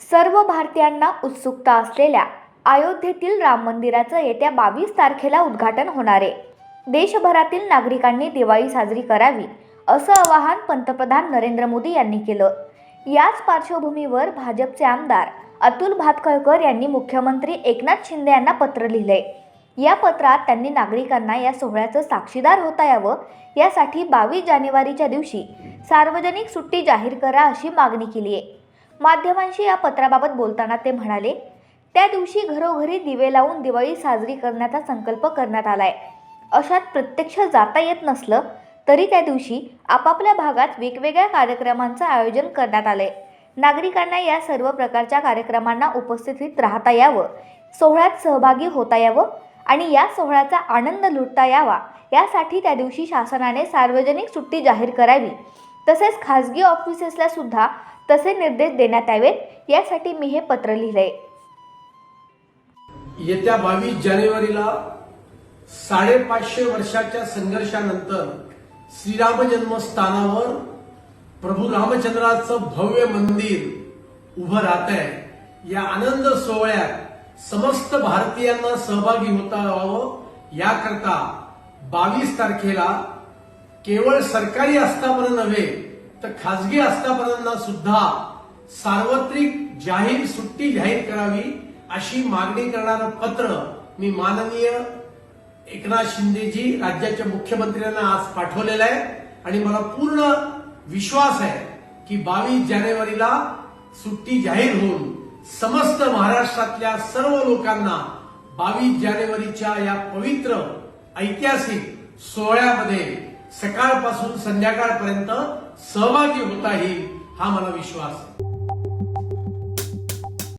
सर्व भारतीयांना उत्सुकता असलेल्या अयोध्येतील राम मंदिराचं येत्या बावीस तारखेला उद्घाटन होणार आहे. देशभरातील नागरिकांनी दिवाळी साजरी करावी असं आवाहन पंतप्रधान नरेंद्र मोदी यांनी केलं. याच पार्श्वभूमीवर भाजपचे आमदार अतुल भातखळकर यांनी मुख्यमंत्री एकनाथ शिंदे यांना पत्र लिहिलंय. या पत्रात त्यांनी नागरिकांना या सोहळ्याचं साक्षीदार होता यावं यासाठी बावीस जानेवारीच्या दिवशी सार्वजनिक सुट्टी जाहीर करा अशी मागणी केली आहे माध्यमांशी या पत्राबाबत बोलताना ते म्हणाले त्या दिवशी घरोघरी दिवे लावून दिवाळी साजरी करण्याचा संकल्प करण्यात आलाय. अशात प्रत्यक्ष जाता येत नसलं तरी त्या दिवशी आपापल्या भागात वेगवेगळ्या कार्यक्रमांचं आयोजन करण्यात आलंय. नागरिकांना या सर्व प्रकारच्या कार्यक्रमांना उपस्थितीत राहता यावं सोहळ्यात सहभागी होता यावं आणि या सोहळ्याचा आनंद लुटता यावा. यासाठी त्या दिवशी शासनाने सार्वजनिक सुट्टी जाहीर करावी. तसेच खाजगी ऑफिसेसला सुद्धा तसे निर्देश देण्यात यावेत. यासाठी मी हे पत्र लिहिले. येत्या बावीस जानेवारीला साडेपाचशे वर्षाच्या संघर्षानंतर श्रीराम जन्मस्थानावर प्रभू रामचंद्राचं भव्य मंदिर उभं राहत आहे या आनंद सोहळ्यात समस्त भारतीयांना सहभागी होता यावं याकरता बावीस तारखेला केवळ सरकारी आस्थापनं नव्हे तर खासगी आस्थापनांना सुद्धा सार्वत्रिक जाहीर सुट्टी जाहीर करावी अशी मागणी करणारं पत्र मी माननीय एकनाथ शिंदेजी राज्याच्या मुख्यमंत्र्यांना आज पाठवलेलं आहे. आणि मला पूर्ण विश्वास आहे की बावीस जानेवारीला सुट्टी जाहीर होऊन समस्त महाराष्ट्रातल्या सर्व लोकांना बावीस जानेवारीच्या या पवित्र ऐतिहासिक सोहळ्यामध्ये सकाळपासून संध्याकाळपर्यंत सहभागी होता येईल हा मला विश्वास आहे.